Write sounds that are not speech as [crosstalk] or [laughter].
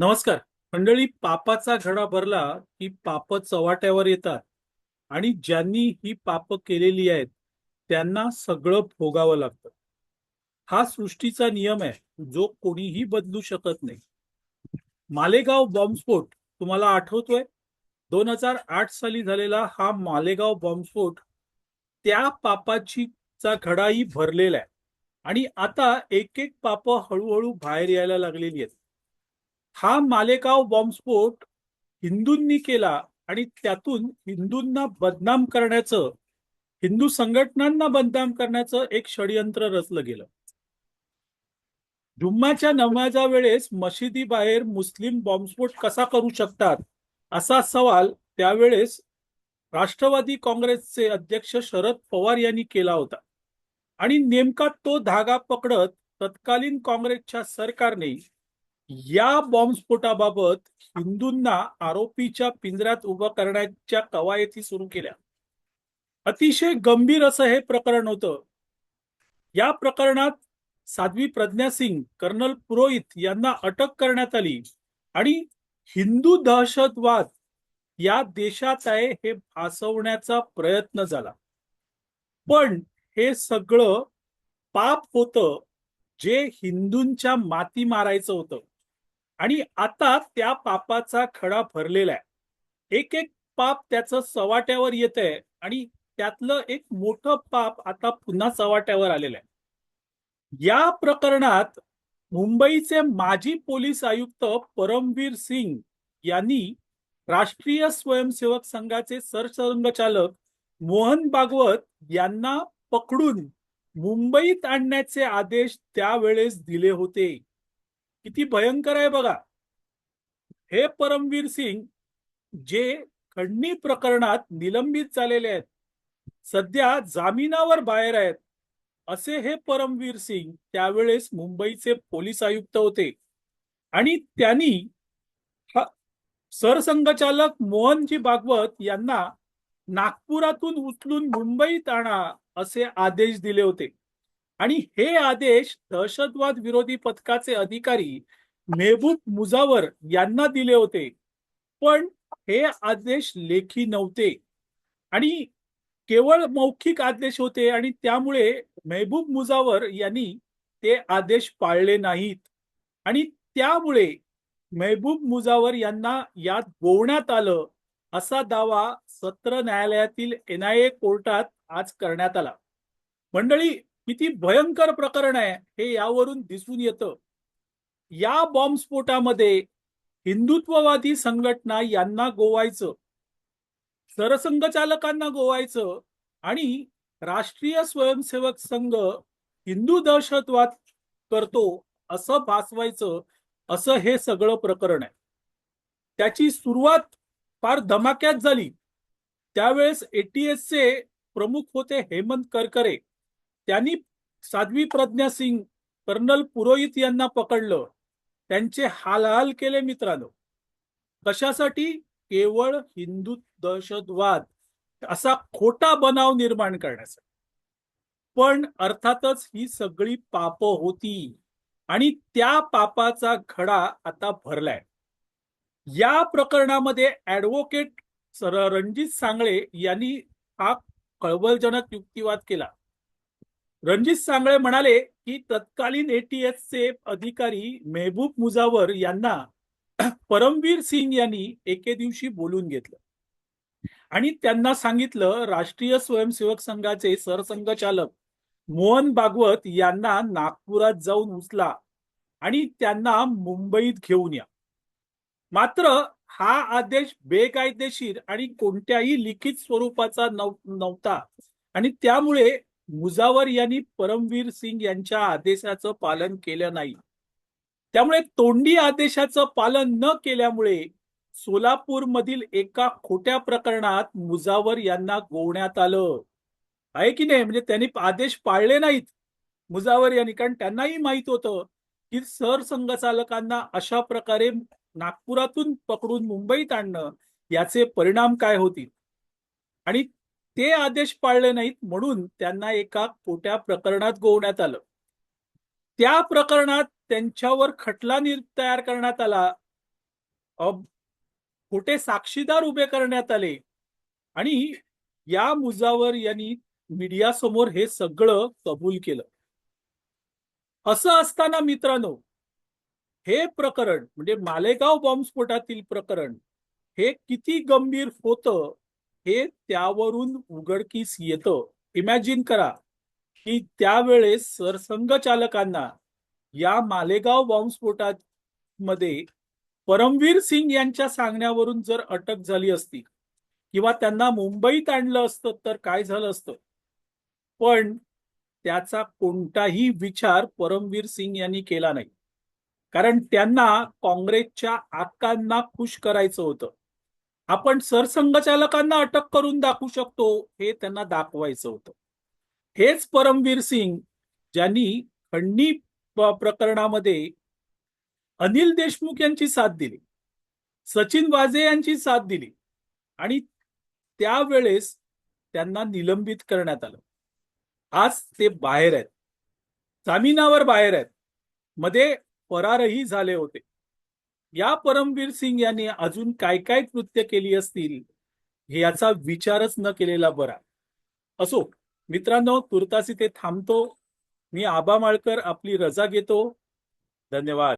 नमस्कार. मंडळी पापाचा घडा भरला की पाप चव्हाट्यावर येतात आणि ज्यांनी ही पाप केलेली आहेत त्यांना सगळं भोगावं लागतं. हा सृष्टीचा नियम आहे जो कोणीही बदलू शकत नाही. मालेगाव बॉम्बस्फोट तुम्हाला आठवतोय? दोन हजार आठ साली झालेला हा मालेगाव बॉम्बस्फोट त्या पापाची चा घडाही भरलेला आहे. आणि आता एक एक पाप हळूहळू बाहेर यायला लागलेली आहेत. हा मालेगाव बॉम्बस्फोट हिंदूंनी केला आणि त्यातून हिंदूंना बदनाम करण्याचं हिंदू संघटनांना बदनाम करण्याचं एक षडयंत्र रचलं गेलं. जुम्माच्या नमाजा वेळेस मशिदी बाहेर मुस्लिम बॉम्बस्फोट कसा करू शकतात असा सवाल त्यावेळेस राष्ट्रवादी काँग्रेसचे अध्यक्ष शरद पवार यांनी केला होता. आणि नेमका तो धागा पकडत तत्कालीन काँग्रेसच्या सरकारने या बॉम्बस्फोटाबाबत हिंदूंना आरोपीच्या पिंजऱ्यात उभं करण्याच्या कवायती सुरू केल्या. अतिशय गंभीर असं हे प्रकरण होतं. या प्रकरणात साध्वी प्रज्ञा सिंग कर्नल पुरोहित यांना अटक करण्यात आली आणि हिंदू दहशतवाद या देशात आहे हे भासवण्याचा प्रयत्न झाला. पण हे सगळं पाप होतं जे हिंदूंच्या माती मारायचं होतं. आणि आता त्या पापाचा खडा भरलेला आहे. एक एक पाप त्याचं सवाट्यावर येत आहे आणि त्यातलं एक मोठं पाप आता पुन्हा सवाट्यावर आलेलं आहे. या प्रकरणात मुंबईचे माजी पोलीस आयुक्त परमवीर सिंग यांनी राष्ट्रीय स्वयंसेवक संघाचे सरसंघचालक मोहन भागवत यांना पकडून मुंबईत आणण्याचे आदेश त्यावेळेस दिले होते. किती भयंकर आहे बघा. हे परमवीर सिंग जे खंडणी प्रकरणात निलंबित झालेले आहेत सध्या जामिनावर बाहेर आहेत असे हे परमवीर सिंग त्यावेळेस मुंबईचे पोलीस आयुक्त होते. आणि त्यांनी सरसंघचालक मोहनजी भागवत यांना नागपुरातून उचलून मुंबईत आणा असे आदेश दिले होते. आणि हे आदेश दहशतवाद विरोधी पथकाचे अधिकारी मेहबूब मुजावर यांना दिले होते. पण हे आदेश लेखी नव्हते. आणि केवळ मौखिक आदेश होते आणि त्यामुळे मेहबूब मुजावर यांनी ते आदेश पाळले नाहीत. आणि त्यामुळे मेहबूब मुजावर यांना यात गोवण्यात आलं असा दावा सत्र न्यायालयातील एनआयए कोर्टात आज करण्यात आला. मंडळी किती भयंकर प्रकरण आहे हे यावरून दिसून येतं. या बॉम्बस्फोटामध्ये हिंदुत्ववादी संघटना यांना गोवायचं सरसंघचालकांना गोवायचं आणि राष्ट्रीय स्वयंसेवक संघ हिंदू दहशतवाद करतो असं भासवायचं असं हे सगळं प्रकरण आहे. त्याची सुरुवात फार धमाक्यात झाली. त्यावेळेस एटीएसचे प्रमुख होते हेमंत करकरे. त्यांनी साध्वी प्रज्ञा सिंग कर्नल पुरोहित यांना पकडलं. त्यांचे हालहाल केले मित्रांनो. कशासाठी? केवळ हिंदू दहशतवाद. असा खोटा बनाव निर्माण करण्यासाठी. पण अर्थातच ही सगळी पाप होती. आणि त्या पापाचा खडा आता भरलाय. या प्रकरणामध्ये ऍडव्होकेट सर रणजित सांगळे यांनी हा कळवळजनक युक्तिवाद केला. रणजित सांगळे म्हणाले की तत्कालीन एटीएसचे अधिकारी मेहबूब मुजावर यांना [clears throat] परमवीर सिंग यांनी एके दिवशी बोलून घेतलं. आणि त्यांना सांगितलं राष्ट्रीय स्वयंसेवक संघाचे सरसंघचालक मोहन भागवत यांना नागपुरात जाऊन उचला आणि त्यांना मुंबईत घेऊन या. मात्र हा आदेश बेकायदेशीर आणि कोणत्याही लिखित स्वरूपाचा नव्हता. आणि त्यामुळे मुजावर यांनी परमवीर सिंग यांच्या आदेशाचं पालन केलं नाही. त्यामुळे तोंडी आदेशाचं पालन न केल्यामुळे सोलापूर मधील एका खोट्या प्रकरणात मुजावर यांना गोवण्यात आलं. आहे की नाही? म्हणजे त्यांनी आदेश पाळले नाहीत मुजावर यांनी. कारण त्यांनाही माहीत होतं की सरसंघचालकांना अशा प्रकारे नागपुरातून पकडून मुंबईत आणणं याचे परिणाम काय होतील? आणि ते आदेश पाळले नाहीत म्हणून त्यांना एका खोट्या प्रकरणात गोवण्यात आलं. त्या प्रकरणात त्यांच्यावर खटला तयार करण्यात आला. खोटे साक्षीदार उभे करण्यात आले. आणि या मुजावर यांनी मीडियासमोर हे सगळं कबूल केलं. असं असताना मित्रांनो हे प्रकरण म्हणजे मालेगाव बॉम्बस्फोटातील प्रकरण हे किती गंभीर होतं हे त्यावरून उघडकीस येतं. इमॅजिन करा की त्यावेळेस सरसंघचालकांना या मालेगाव बॉम्बस्फोटात मध्ये परमवीर सिंग यांच्या सांगण्यावरून जर अटक झाली असती किंवा त्यांना मुंबईत आणलं असतं तर काय झालं असतं? पण त्याचा कोणताही विचार परमवीर सिंग यांनी केला नाही. कारण त्यांना काँग्रेसच्या आकांना खुश करायचं होतं. आपण सरसंघचालकांना अटक करून दाखवू शकतो हे त्यांना दाखवायचं होतं. हेच परमवीर सिंग ज्यांनी खंडणी प्रकरणामध्ये अनिल देशमुख यांची साथ दिली सचिन वाजे यांची साथ दिली आणि त्यावेळेस त्यांना निलंबित करण्यात आलं. आज ते बाहेर आहेत. जामिनावर बाहेर आहेत. मध्ये फरारही झाले होते. या परमवीर सिंग यांनी अजून काय काय कृत्य केली असतील हे याचा विचारच न केलेला बरा. असो मित्रांनो तुर्तास इथे थांबतो. मी आबा माळकर आपली रजा घेतो. धन्यवाद.